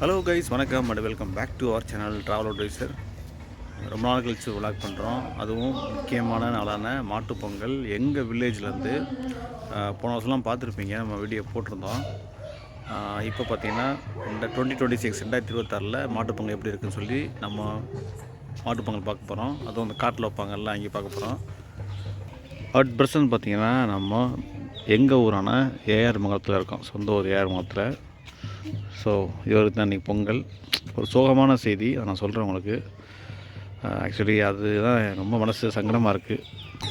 Hello guys வணக்கம் and welcome back to our channel travel adviser ரொம்ப நாள் கழிச்சு விளாக் பண்ணுறோம் அதுவும் முக்கியமான நாளான மாட்டுப்பொங்கல் எங்கள் வில்லேஜ்லேருந்து போன வருஷம்லாம் பார்த்துருப்பீங்க நம்ம வீடியோ போட்டிருந்தோம். இப்போ பார்த்தீங்கன்னா இந்த டுவெண்ட்டி டுவெண்ட்டி சிக்ஸ் ரெண்டாயிரத்தி இருபத்தாறில் மாட்டுப் பொங்கல் எப்படி இருக்குன்னு சொல்லி நம்ம மாட்டுப் பொங்கல் பார்க்க போகிறோம் அதுவும் அந்த காட்டில் வைப்பாங்கல்ல அங்கே பார்க்க போகிறோம் அட் பிரசன்ட் பார்த்திங்கன்னா நம்ம எங்கள் ஊரான ஏஆர் மங்கலத்தில் இருக்கோம். சொந்த ஊர் ஏஆர் மங்கலத்தில். ஸோ இவருக்கு தான் இன்றைக்கி பொங்கல். ஒரு சோகமான செய்தி. அதை நான் சொல்கிறேன் உங்களுக்கு. ஆக்சுவலி அதுதான் ரொம்ப மனசு சங்கடமாக இருக்குது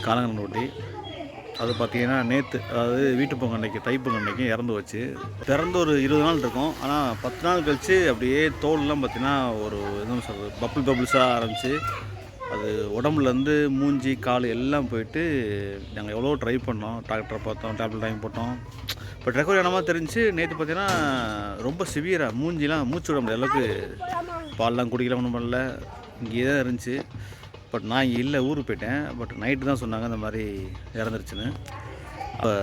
காலங்கன் ரொட்டி அது பார்த்தீங்கன்னா நேற்று அதாவது வீட்டு பொங்கல் அன்னைக்கு தைப்பொங்கல் அன்னைக்கு இறந்து வச்சு பிறந்து ஒரு இருபது நாள் இருக்கும். ஆனால் பத்து நாள் கழித்து அப்படியே தோல்லாம் பார்த்திங்கன்னா ஒரு என்ன சொல்கிறது பப்புள் பப்புள்ஸாக ஆரம்பித்து அது உடம்புலேருந்து மூஞ்சி கால் எல்லாம் போயிட்டு நாங்கள் எவ்வளோ ட்ரை பண்ணோம். டாக்டரை பார்த்தோம் டேப்லெட் வாங்கி போட்டோம். பட் ரெக்கவரி ஆனமா தெரிஞ்சு நேற்று பார்த்தீங்கன்னா ரொம்ப சிவியராக மூஞ்சிலாம் மூச்சு விட முடியாத அளவுக்கு பால்லாம் குடிக்கலாம் ஒன்றும் பண்ணல. இங்கேயே தான் இருந்துச்சு. பட் நான் இங்கே இல்லை ஊருக்கு போயிட்டேன். பட் நைட்டு தான் சொன்னாங்க இந்த மாதிரி இறந்துருச்சுன்னு. அப்போ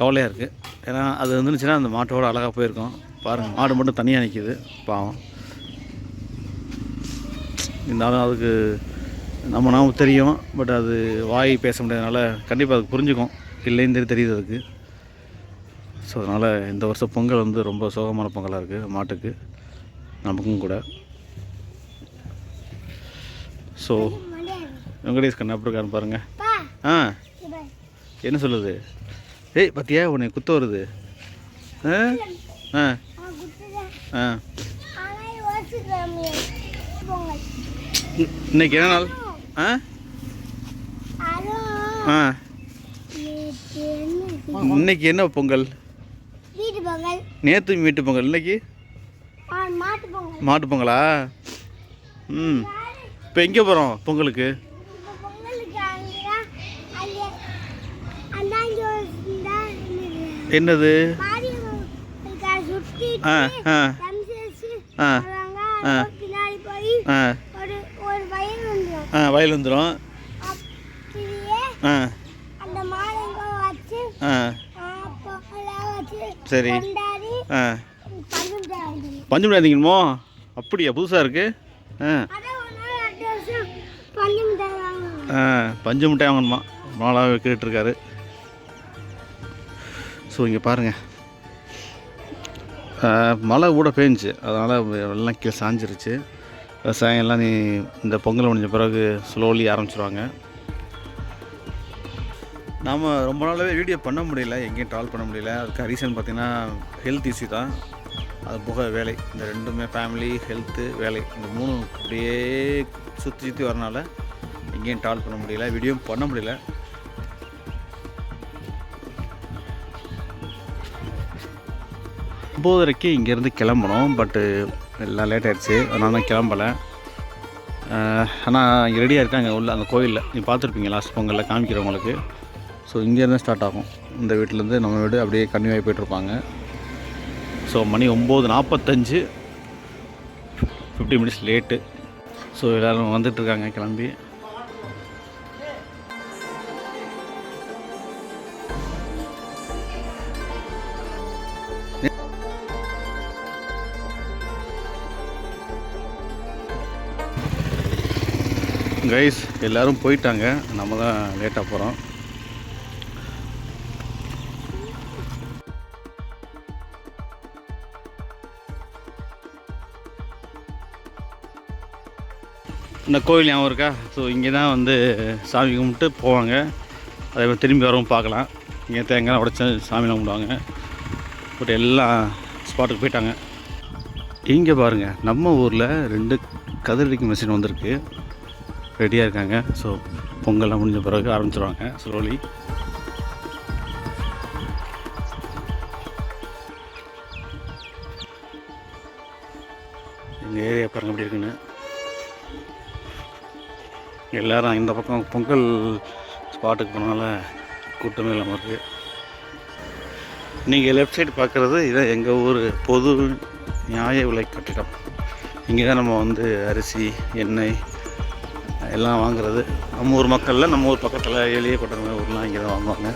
கவலையாக இருக்குது ஏன்னா அது வந்துருச்சுன்னா அந்த மாட்டோட அழகாக போயிருக்கோம். பாருங்கள் மாடு மட்டும் தனியாக நிற்கிது பாவம். இருந்தாலும் அதுக்கு நம்ம நாம தெரியும் பட் அது வாய் பேச முடியாதனால கண்டிப்பாக அதுக்கு புரிஞ்சுக்கும். இல்லைன்னு தெரி- தெரியுது அதுக்கு. ஸோ அதனால் இந்த வருஷம் பொங்கல் வந்து ரொம்ப சோகமான பொங்கலாக இருக்குது மாட்டுக்கு. நமக்கும் கூட. ஸோ வெங்கடேஷ் கண்ணா எப்படி இருக்காருன்னு பாருங்கள் ஆ. என்ன சொல்லுது? ஏய் பத்தியா உன்னை குத்த வருது. ஆ? ஆ. ஆ. இன்னைக்கு என்ன நாள்? ஆ? ஆ. இன்னைக்கு என்ன பொங்கல்? நேற்று வீட்டு பொங்கல். இன்னைக்கு? ஆ, மாட்டு பொங்கல். ம். இப்போ எங்கே போகிறோம் பொங்கலுக்கு? என்னது? ஆ ஆ. ஆ வருவாங்க ஆ. அப்புறம் பின்னாடி போய் ஆ ஒரு ஒரு வயல் வந்துடும் ஆ வயல் வந்துடும் ஆ. ஆ. சரி. ஆ. பஞ்சு முடியாதீங்கமோ அப்படியா புதுசாக இருக்கு? ஆ. ஆ பஞ்சு மிட்டாய் வாங்கணுமா? மாலாக கேட்டுருக்காரு. ஸோ இங்கே பாருங்கள் மழை கூட பேஞ்சுச்சு. அதனால் எல்லாம் கீழே சாஞ்சிருச்சு. விவசாயம் எல்லாம் நீ இந்த பொங்கல் முடிஞ்ச பிறகு ஸ்லோலி ஆரம்பிச்சிருவாங்க. நாம் ரொம்ப நாளாகவே வீடியோ பண்ண முடியல எங்கேயும் ட்ராவல் பண்ண முடியல. அதுக்கு ரீசன் பார்த்திங்கன்னா ஹெல்த் இஷ்யூ தான். அது போக வேலை. இந்த ரெண்டுமே ஃபேமிலி ஹெல்த்து வேலை. இந்த மூணு அப்படியே சுற்றி சுற்றி வரனால எங்கேயும் ட்ராவல் பண்ண முடியல வீடியோவும் பண்ண முடியல. ஒம்போதரைக்கு இங்கேருந்து கிளம்பணும். பட்டு எல்லாம் லேட் ஆகிடுச்சு அதனால நான் கிளம்பலை. ஆனால் இங்கே ரெடியாக இருக்காங்க. உள்ள அந்த கோயிலில் நீ பார்த்துருப்பீங்க லாஸ்ட் பொங்கலில் காமிக்கிறவங்களுக்கு ஸோ இங்கேருந்து ஸ்டார்ட் ஆகும். இந்த வீட்டிலேருந்து நம்ம வீடு அப்படியே கன்னியூ போயிட்டுருப்பாங்க ஸோ மணி ஒம்பது நாற்பத்தஞ்சு ஃபிஃப்டி மினிட்ஸ் லேட்டு ஸோ எல்லோரும் வந்துட்டுருக்காங்க கிளம்பி. கைஸ் எல்லாரும் போயிட்டாங்க. நம்ம தான் லேட்டாக போகிறோம் இந்த கோயில் ஞாபகம் இருக்கா? ஸோ இங்கே தான் வந்து சாமி கும்பிட்டு போவாங்க. அதே மாதிரி திரும்பி வரவும் பார்க்கலாம். இங்கே தேங்காய் உடச்சி சாமியில் கும்பிடுவாங்க. பட் எல்லாம் ஸ்பாட்டுக்கு போயிட்டாங்க. இங்கே பாருங்கள் நம்ம ஊரில் ரெண்டு கதிரடிக்கும் மிஷின் வந்திருக்கு. ரெடியாக இருக்காங்க. ஸோ பொங்கல்லாம் முடிஞ்ச பிறகு ஆரம்பிச்சிருவாங்க. ஸ்லோலி எங்கள் ஏரியா பாருங்க எப்படி இருக்குன்னு. எல்லாரும் இந்த பக்கம் பொங்கல் ஸ்பாட்டுக்கு போனால கூட்டமே இல்லாமல் இருக்குது நீங்கள் லெஃப்ட் சைடு பார்க்குறது இதான் எங்கள் ஊர் பொது நியாய விலை கட்டிடம். இங்கே தான் நம்ம வந்து அரிசி எண்ணெய் எல்லாம் வாங்குறது. நம்ம ஊர் மக்களில் நம்ம ஊர் பக்கத்தில் எளிய கொட்டை ஊர்லாம் இங்கே தான் வாங்குவாங்க.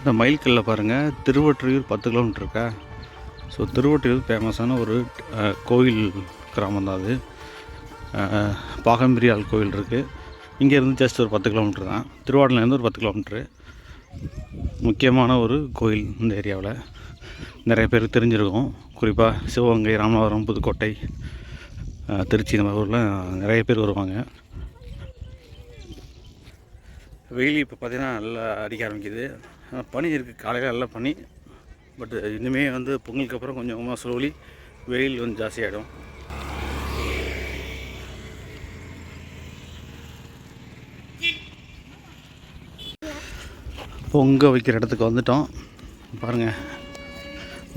இந்த மயில்கல்லில் பாருங்கள் திருவொற்றியூர் பத்து கிலோமீட்டர் இருக்கா? ஸோ திருவொற்றியூர் ஃபேமஸான ஒரு கோயில் கிராமம் தான் அது. பாகம்பிரியால் கோயில் இருக்குது இங்கேருந்து ஜஸ்ட் ஒரு பத்து கிலோமீட்டர் தான். திருவாடலேருந்து ஒரு பத்து கிலோமீட்டரு. முக்கியமான ஒரு கோயில் இந்த ஏரியாவில். நிறைய பேர் தெரிஞ்சிருக்கும். குறிப்பாக சிவகங்கை ராமநாதபுரம் புதுக்கோட்டை திருச்சி இந்த மாதிரி ஊரில் நிறைய பேர் வருவாங்க. வெயில் இப்போ பார்த்தீங்கன்னா நல்லா அடிக்க ஆரம்பிக்குது. பனி இருக்குது காலையில் நல்லா பனி. பட் இனிமே வந்து பொங்கலுக்கு அப்புறம் கொஞ்சம் கொஞ்சமாக ஸ்லோலி வெயில் வந்து ஜாஸ்தியாகிடும் பொங்க வைக்கிற இடத்துக்கு வந்துட்டோம். பாருங்கள்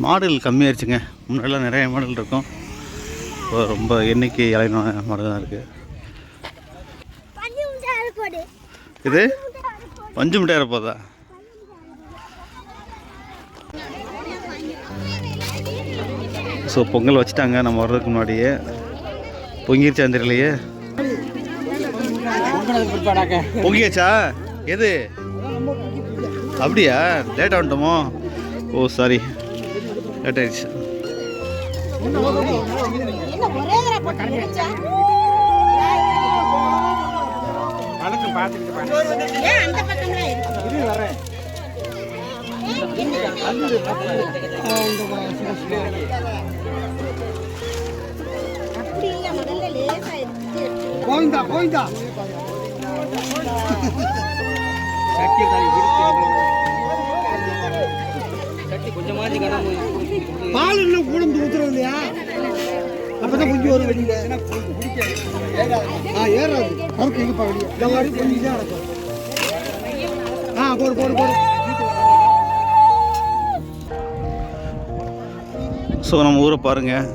மாடுகள் கம்மியாயிருச்சுங்க. முன்னாடிலாம் நிறைய மாடுகள் இருக்கும். இப்போ ரொம்ப எண்ணிக்கை இலையின மாடு தான் இருக்குது பஞ்சு முட்டாய் போடு. இது? பஞ்சு மிட்டாய் இருப்பதா ஸோ பொங்கல் வச்சுட்டாங்க. நம்ம வர்றதுக்கு முன்னாடியே. பொங்கிருச்சா தெரியலையே? பொங்கியாச்சா? எது? அப்படியா? லேட் ஆகட்டுமோ? ஓ சாரி லேட் ஆயிடுச்சு. கோவிந்தா கோவிந்தா பால் இன்னும் கூடந்து ஊத்துறது இல்லையா? அப்பதான் கொஞ்சம் வரும் வெளியில. ஆ ஏறாது. கருக்கு எங்கப்பா வெளியே. எல்லாரும் கொஞ்சம் தான் நடக்கும் ஆ போடு போடு போடு. ஸோ நம்ம ஊரை பாருங்கள்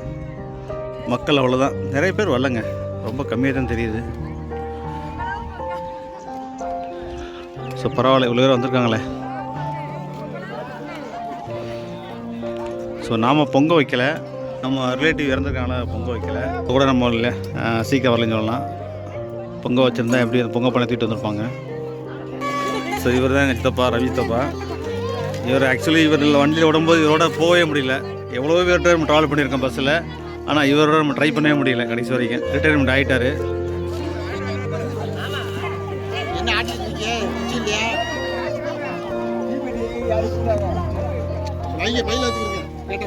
மக்கள் அவ்வளோதான் நிறைய பேர் வரலங்க. ரொம்ப கம்மியாக தான் தெரியுது. ஸோ பரவாயில்ல இவ்வளோ பேர் வந்திருக்காங்களே. ஸோ நாம் பொங்க வைக்கல. நம்ம ரிலேட்டிவ் இறந்துருக்காங்களா பொங்க வைக்கல. கூட நம்ம இல்லை சீக்கிரம் வரலன்னு சொல்லலாம். பொங்க வச்சுருந்தா எப்படி அந்த பொங்க பண்ண தூக்கிட்டு வந்திருப்பாங்க. ஸோ இவர் தான் எங்கள் சித்தப்பா ரவி சித்தப்பா. இவர் ஆக்சுவலி இவர் வண்டியில் விடும்போது இவரோட போகவே முடியல. எவ்வளோ பேர்கிட்ட நம்ம ட்ராவல் பண்ணியிருக்கோம் பஸ்ஸில் ஆனால் இவரோட நம்ம ட்ரை பண்ணவே முடியல கடைசி வரைக்கும். ரிட்டையர்மெண்ட் ஆகிட்டார் பைய பையில கேட்ட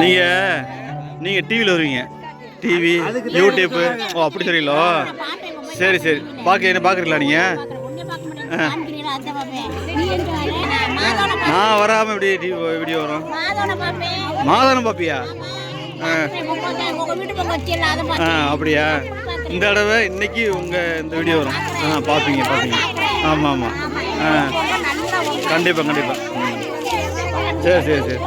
நீங்கள் நீங்கள் டிவியில் வருவீங்க. டிவி யூடியூப்பு ஓ அப்படி தெரியலோ சரி சரி. பார்க்க என்ன பார்க்குறீங்களா நீங்கள் நான் வராமல் எப்படி டிவி வீடியோ வரும்? மாதானம் பார்ப்பியா ஆ. ஆ அப்படியா? இந்த தடவை இன்னைக்கு உங்கள் இந்த வீடியோ வரும். ஆ பார்ப்பீங்க பார்ப்பீங்க. ஆமாம் ஆமாம் ஆ. கண்டிப்பாக கண்டிப்பாக சரி சரி சரி.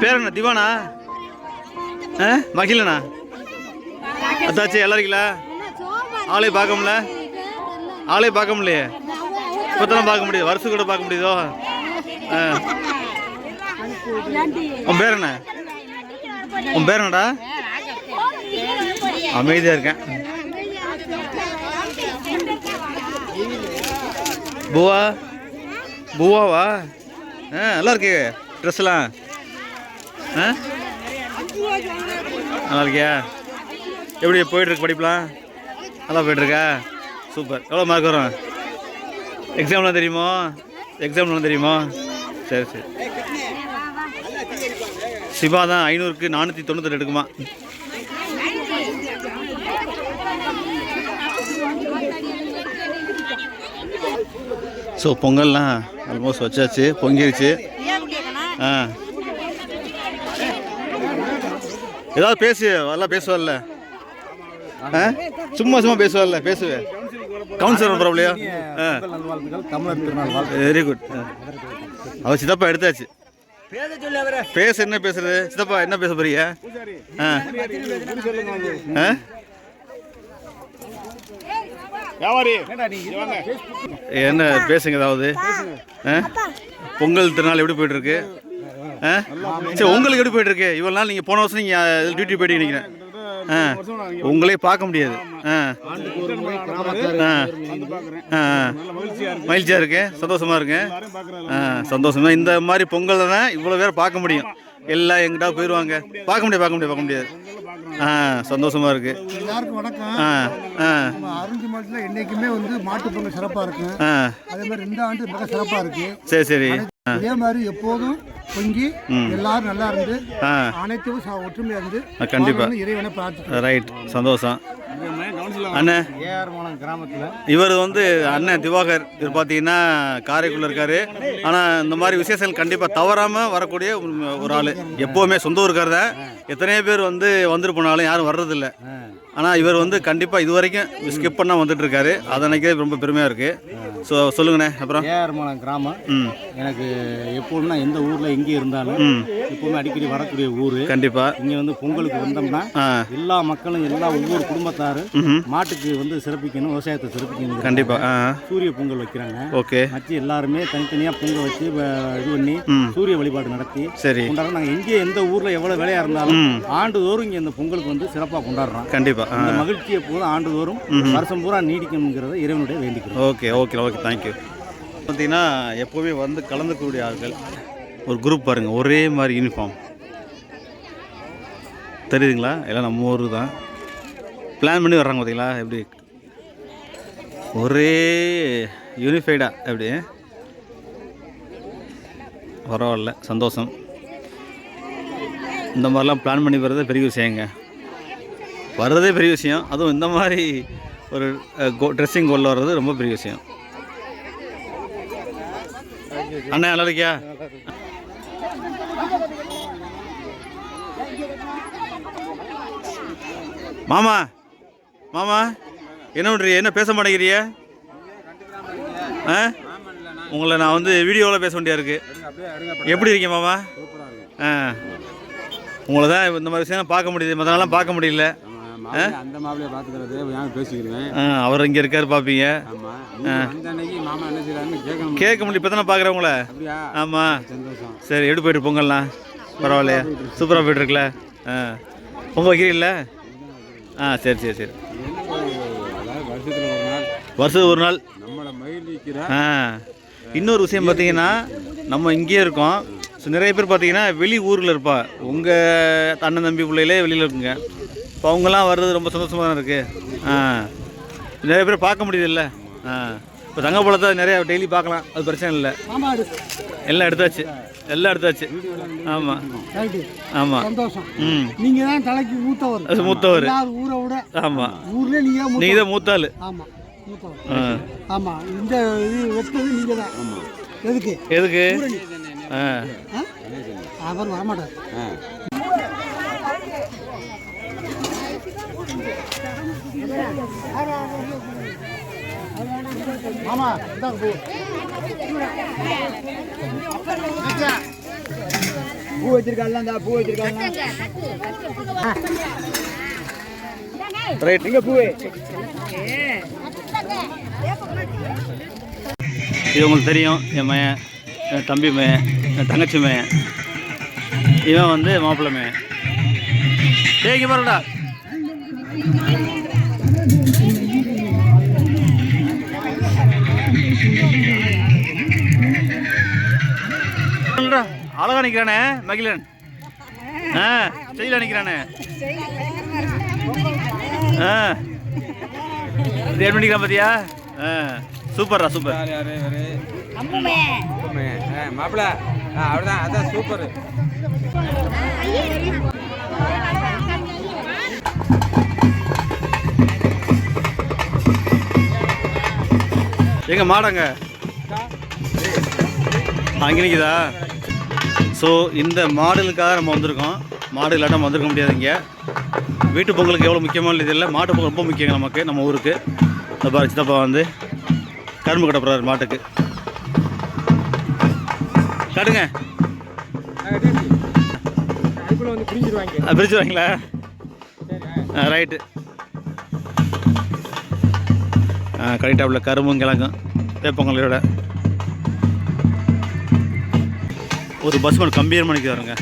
பேர் என்ன? திவானா? ஆ? மகிழனா அத்தாச்சி எல்லாம் இருக்கீங்களா ஆளே பார்க்க முடியல ஆளே பார்க்க முடியலையே இப்போதான் பார்க்க முடியுது. வருஷம் கூட பார்க்க முடியுதோ? ஆ. உன் பேர் என்ன? உன் பேர் என்னடா? அமைதியாக இருக்கேன். பூவா? பூவாவா? ஆ நல்லா இருக்கு ட்ரெஸ்லாம் ஆ? நல்லா இருக்கியா? எப்படி போயிட்டுருக்கு படிப்பெலாம்? நல்லா போயிட்டுருக்கா? சூப்பர். எவ்வளோ மார்க் வரும்? எக்ஸாம்லாம் தெரியுமோ? எக்ஸாம்லாம் தெரியுமோ? சரி சரி. சிவா தான் ஐநூறுக்கு நானூற்றி தொண்ணூத்தெட்டு எடுக்குமா? ஸோ பொங்கல்லாம் ஆல்மோஸ்ட் வச்சாச்சு பொங்கிருச்சு. ஆ. ஏதாவது பேசு நல்லா பேசுவல்ல சும்மா சும்மா பேசுவல்ல பேசுவே. கவுன்சிலர் வாழ்த்து வெரி குட் அவர் சித்தப்பா எடுத்தாச்சு. பேச என்ன பேசுறது? சித்தப்பா என்ன பேச போறீங்க? என்ன பேசுங்க ஏதாவது? பொங்கல் திருநாள் எப்படி போயிட்டு இருக்கு? சரி உங்களுக்கு எப்படி போயிட்டு இருக்கு இவ்வளவு நாள் நீங்க போன வருஷம் நீங்க டியூட்டி போயிட்டு நினைக்கிறேன் உங்களே பார்க்க முடியாது. ஆ. ஆ. ஆ மகிழ்ச்சியா இருக்கு சந்தோஷமா இருக்கு. சந்தோஷமா இந்த மாதிரி பொங்கல் தான் இவ்வளோ பேர் பார்க்க முடியும். எல்லாம் எங்கிட்ட போயிடுவாங்க பார்க்க முடியாது பார்க்க முடியாது பார்க்க முடியாது. ஆ சந்தோஷமா இருக்கு. எல்லாருக்கும் வணக்கம். அருஞ்சி மாட்டில் என்னைக்குமே வந்து மாட்டுப் பொங்கல் சிறப்பாக இருக்கும். ஆ. அதே மாதிரி இந்த ஆண்டு மிக சிறப்பாக இருக்கு. சரி சரி. இதே மாதிரி எப்போதும் பொங்கி எல்லாரும் நல்லா இருந்து அனைத்தும் ச- ஒற்றுமையா இருந்து கண்டிப்பா. இறைவனை பிரார்த்திக்கிறேன் ரைட். சந்தோஷம். அண்ணன் ஏஆர்மலம் கிராமத்தில் இவர் வந்து அண்ணன் திவாகர். இவர் பார்த்தீங்கன்னா காரைக்குள்ள இருக்காரு. ஆனால் இந்த மாதிரி விசேஷங்கள் கண்டிப்பாக தவறாமல் வரக்கூடிய ஒரு- ஒரு ஆள். எப்போவுமே சொந்த ஊருக்கார் தான். எத்தனையோ பேர் வந்து வந்துட்டு போனாலும் யாரும் வர்றதில்ல. ஆனால் இவர் வந்து கண்டிப்பாக இது வரைக்கும் ஸ்கிப் பண்ணால் வந்துட்டு இருக்காரு அதை நினைக்கிறது ரொம்ப பெருமையாக இருக்குது ஸோ சொல்லுங்கண்ணே அப்புறம்? ஏஆர்மலம் கிராமம். எனக்கு எப்போதும் எந்த ஊரில் எங்கே இருந்தாலும் எப்போவுமே அடிக்கடி வரக்கூடிய ஊர். கண்டிப்பாக இங்கே வந்து பொங்கலுக்கு வந்தோம்னா எல்லா மக்களும் எல்லா ஒவ்வொரு குடும்பத்தாரும் ம் மாட்டுக்கு வந்து சிறப்பிக்கணும் விவசாயத்தை சிறப்பிக்கணும். கண்டிப்பாக சூரிய பொங்கல் வைக்கிறாங்க. ஓகே. மச்சி எல்லாருமே தனித்தனியாக பொங்கல் வச்சு இது பண்ணி சூரிய வழிபாடு நடத்தி சரி. கொண்டாடுறோம். நாங்கள் எங்கே எந்த ஊரில் எவ்வளோ வேலையாக இருந்தாலும் ஆண்டுதோறும் இங்கே இந்த பொங்கலுக்கு வந்து சிறப்பாக கொண்டாடுறோம். கண்டிப்பாக ஆ இந்த மகிழ்ச்சியை போதும் ஆண்டுதோறும் வருஷம் பூரா நீடிக்கணுங்கிறத இறைவனுடைய வேண்டிக்கிறோம். ஓகே ஓகே ஓகே தேங்க்யூ பார்த்தீங்கன்னா எப்போவுமே வந்து கலந்துக்கக்கூடிய ஆட்கள் ஒரு குரூப் பாருங்கள் ஒரே மாதிரி யூனிஃபார்ம் தெரியுதுங்களா? எல்லாம் நம்ம ஊர் தான். பிளான் பண்ணி வர்றாங்க பார்த்தீங்களா எப்படி? ஒரே யூனிஃபைடா எப்படி? பரவாயில்ல சந்தோஷம். இந்த மாதிரிலாம் பிளான் பண்ணி வர்றதே பெரிய விஷயங்க. வர்றதே பெரிய விஷயம். அதுவும் இந்த மாதிரி ஒரு ட்ரெஸ்ஸிங் கொள்ள வர்றது ரொம்ப பெரிய விஷயம். அண்ணா நல்லா இருக்கியா? மாமா மாமா என்ன பண்ணுறீங்க என்ன பேச மாட்டேங்கிறிய ஆ உங்களை நான் வந்து வீடியோவில் பேச வேண்டியா இருக்கு. எப்படி இருக்கீங்க மாமா? ஆ உங்களை தான் இந்த மாதிரி விஷயம் பார்க்க முடியுது. மற்றனாலாம் பார்க்க முடியல. அந்த மாப்பிளைய பார்த்துக்கிறது பேசிக்கிறேன் அவர் இங்கே இருக்காரு பார்ப்பீங்க கேட்க முடியும் இப்போ தானே அப்படியா? ஆமாம் சரி எப்படி போயிட்டு பொங்கல்லாம் பரவாயில்லையா. சூப்பராக போயிட்டுருக்குல்ல ஆ. பொங்கல் வைக்கிறீங்கள? ஆ சரி சரி சரி. வருஷத்துக்கு ஒரு நாள். ஆ. இன்னொரு விஷயம் பார்த்தீங்கன்னா நம்ம இங்கேயே இருக்கோம். ஸோ நிறைய பேர் பார்த்தீங்கன்னா வெளி ஊரில் இருப்பா. உங்கள் அண்ணன் தம்பி பிள்ளைகளே வெளியில் இருக்குங்க. இப்போ அவங்கெல்லாம் வர்றது ரொம்ப சந்தோஷமாக தான் இருக்குது ஆ. நிறைய பேர் பார்க்க முடியுதுல்ல? ஆ. இப்போ தங்கப்பழத்தை நிறைய டெய்லி பார்க்கலாம். அது பிரச்சனை இல்லை. ஆமாம் எல்லாம் எடுத்தாச்சு. எல்லாம் எடுத்தாச்சு. ஆமாம் ஆமாம் சந்தோஷம். ம். நீங்க தான் தலைக்கு மூத்தவர் அது மூத்தவர். ஊரை விட. ஆமாம் ஊர்ல நீங்க மூத்த நீங்கள் தான் மூத்தாள். ஆமா மூத்தவர். ஆ. ஆமா இந்த இது வெட்டது நீங்க தான். எதுக்கு? எதுக்கு? அவர் வரமாட்டார். மாமா இந்தாங்க பூ. பூ வச்சிருக்காங்க இந்த பூ வச்சிருக்காங்க ரைட். இங்கே பூ இது உங்களுக்கு தெரியும் என் மயன் என் தம்பி மயன் என் தங்கச்சி மயன் இவன் வந்து மாப்பிள்ளை மயன் ஏய் இங்கே பாருடா அழகா நிற்கிறானே மகிழன். ஆ செய்யல நிற்கிறானே ஆ. இது எப்படி நிற்கிறான் பார்த்தியா ஆ சூப்பர்ரா சூப்பர். மாப்பிள்ள அவர்தான் அதான் சூப்பர். எங்க மாடங்க? அங்கே நிற்குதா ஸோ இந்த மாடுகளுக்காக நம்ம வந்திருக்கோம். மாடு இல்லாட்ட நம்ம வந்திருக்க முடியாது இங்கே வீட்டு பொங்கலுக்கு எவ்வளோ முக்கியமான இது இல்லை. மாட்டு பொங்கல் ரொம்ப முக்கியங்க நமக்கு நம்ம ஊருக்கு. இந்த பாரு சித்தப்பா வந்து கரும்பு கட்ட போகிறாரு மாட்டுக்கு. காட்டுங்க. பிரிச்சுருவாங்களா? ரைட்டு. கரெக்டாக கரும்பும் கிழங்கும் வேப்பங்கலையோட ஒரு பஸ் மணி கம்பீர் மணிக்கு வருங்க.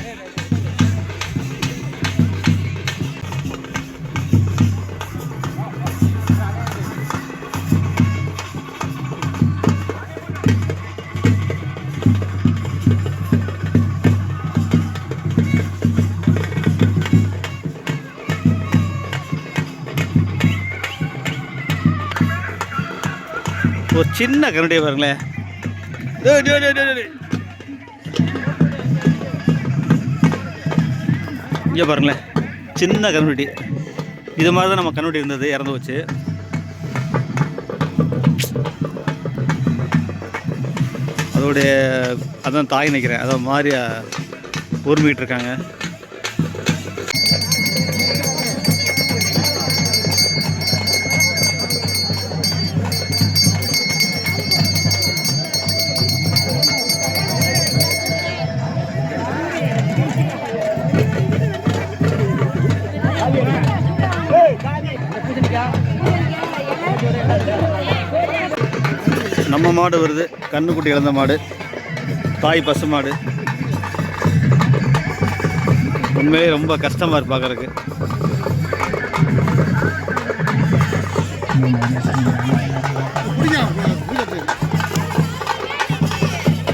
ஒரு சின்ன கரண்டியை பாருங்களேன். இங்கே பாருங்களேன். சின்ன கண்ணுட்டி இது மாதிரி தான் நம்ம கண்ணுட்டி இருந்தது இறந்து வச்சு அதோடைய அதான் தாய் நிற்கிறேன் அதை மாதிரி உரிமிக்கிட்டு இருக்காங்க. நம்ம மாடு வருது. கண்ணுக்குட்டி இழந்த மாடு. தாய் பசு மாடு. உண்மையிலே ரொம்ப கஷ்டமாக இருக்கு பார்க்குறக்கு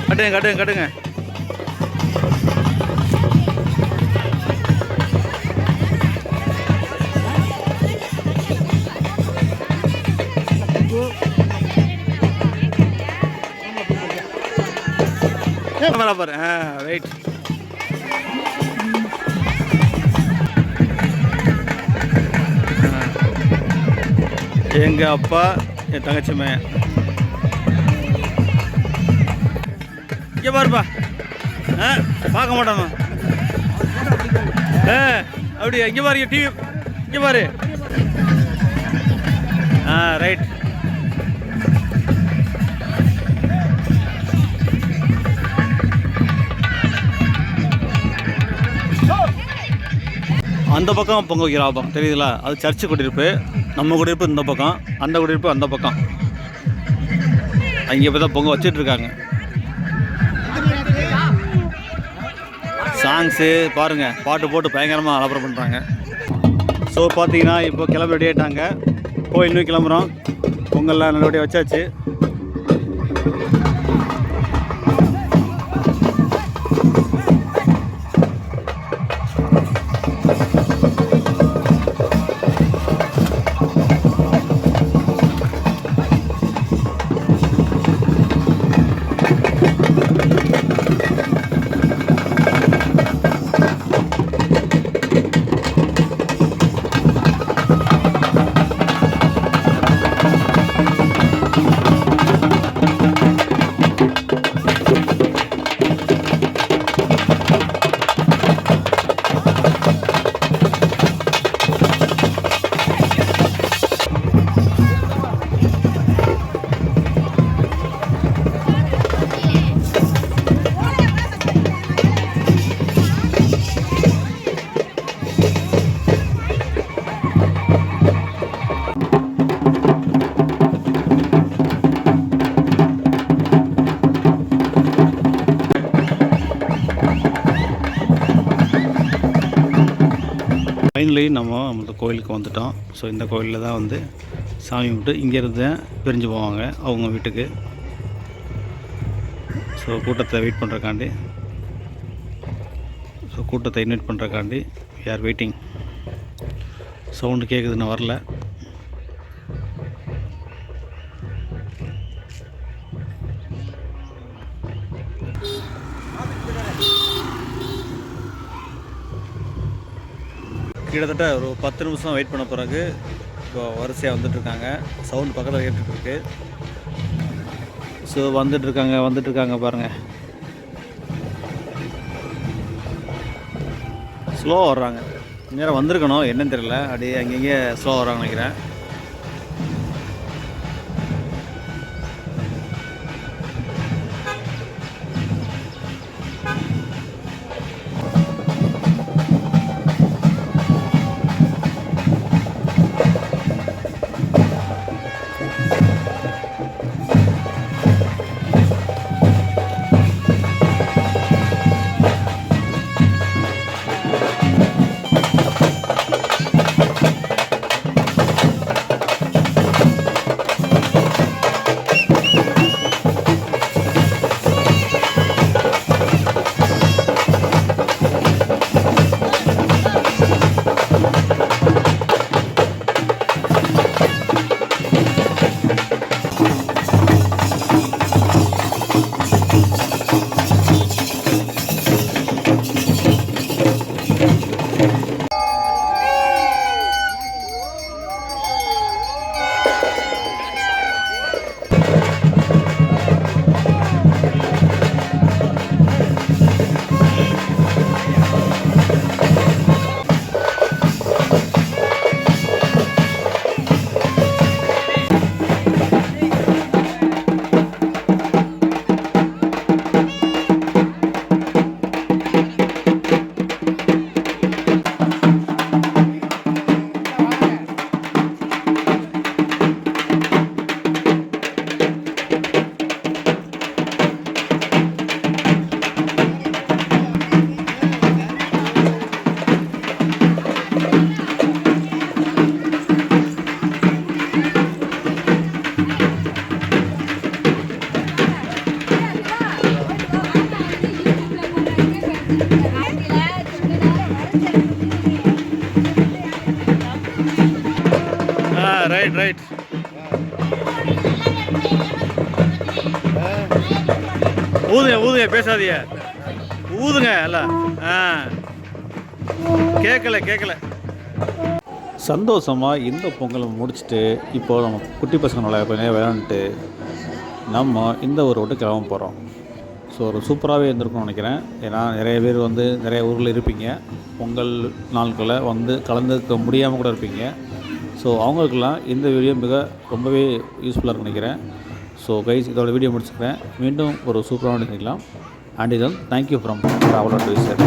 கட்டுங்க கட்டுங்க கட்டுங்க. கேமரா பாரு. ஆ ரைட் எங்க அப்பா என் தங்கச்சி மையன் இங்கே பாருப்பா. ஆ பார்க்க மாட்டான் ஆ அப்படியா? இங்கே பாரு டிவி இங்கே பாரு. ஆ ரைட் அந்த பக்கம் பொங்க வைக்கிற ஆபம் தெரியுதுங்களா அது சர்ச்சு குடியிருப்பு நம்ம குடியிருப்பு இந்த பக்கம் அந்த குடியிருப்பு அந்த பக்கம். அங்கே இப்போ தான் பொங்க வச்சிட்டு இருக்காங்க. சாங்ஸு பாருங்கள் பாட்டு போட்டு பயங்கரமாக அலப்பறம் பண்ணுறாங்க ஸோ பார்த்தீங்கன்னா இப்போ கிளம்பி ரெடி ஆகிட்டாங்க கோயில் இன்னும் கிளம்புறோம். பொங்கல்லாம் நல்லபடியாக வச்சாச்சு. ஃபைனலி நம்ம அந்த கோயிலுக்கு வந்துட்டோம். ஸோ இந்த கோயிலில் தான் வந்து சாமி கும்பிட்டு இங்கேருந்து பிரிஞ்சு போவாங்க அவங்க வீட்டுக்கு. ஸோ கூட்டத்தை வெயிட் பண்ணுறக்காண்டி ஸோ கூட்டத்தை இன்வைட் பண்ணுறக்காண்டி யார் வெயிட்டிங் சவுண்டு கேட்குது வரல. கிட்டத்தட்ட ஒரு பத்து நிமிஷம் வெயிட் பண்ண பிறகு இப்போ வரிசையாக வந்துட்டுருக்காங்க. சவுண்ட் பக்கத்தில் கேட்டுட்ருக்கு ஸோ வந்துட்டுருக்காங்க வந்துட்டுருக்காங்க பாருங்கள் ஸ்லோவாக வர்றாங்க. நேரம் வந்திருக்கணும் என்னன்னு தெரியல. அப்படியே அங்கங்கே ஸ்லோவாக வர்றாங்க நினைக்கிறேன். ஊதுங்க ஊதுங்க எல்லாம். ஆ. கேட்கல கேட்கல சந்தோஷமாக இந்த பொங்கலை முடிச்சுட்டு இப்போ நம்ம குட்டி பசங்களோட கொஞ்ச விளையாண்டுட்டு நம்ம இந்த ஊரை விட்டு கிளம்ப போகிறோம் ஸோ ஒரு சூப்பராகவே இருந்திருக்கும்னு நினைக்கிறேன். ஏன்னா நிறைய பேர் வந்து நிறைய ஊரில் இருப்பீங்க. பொங்கல் நாட்களில் வந்து கலந்துக்க முடியாமல் கூட இருப்பீங்க. ஸோ அவங்களுக்கெல்லாம் இந்த வீடியோ மிக ரொம்பவே யூஸ்ஃபுல்லாக இருக்கும் நினைக்கிறேன். ஸோ கைஸ் இதோட வீடியோ முடிச்சுக்கிறேன். மீண்டும் ஒரு சூப்பராக நினைக்கலாம் அண்ட் இதன் தேங்க்யூ ஃப்ரம் ட்ராவல் அட்வைசர்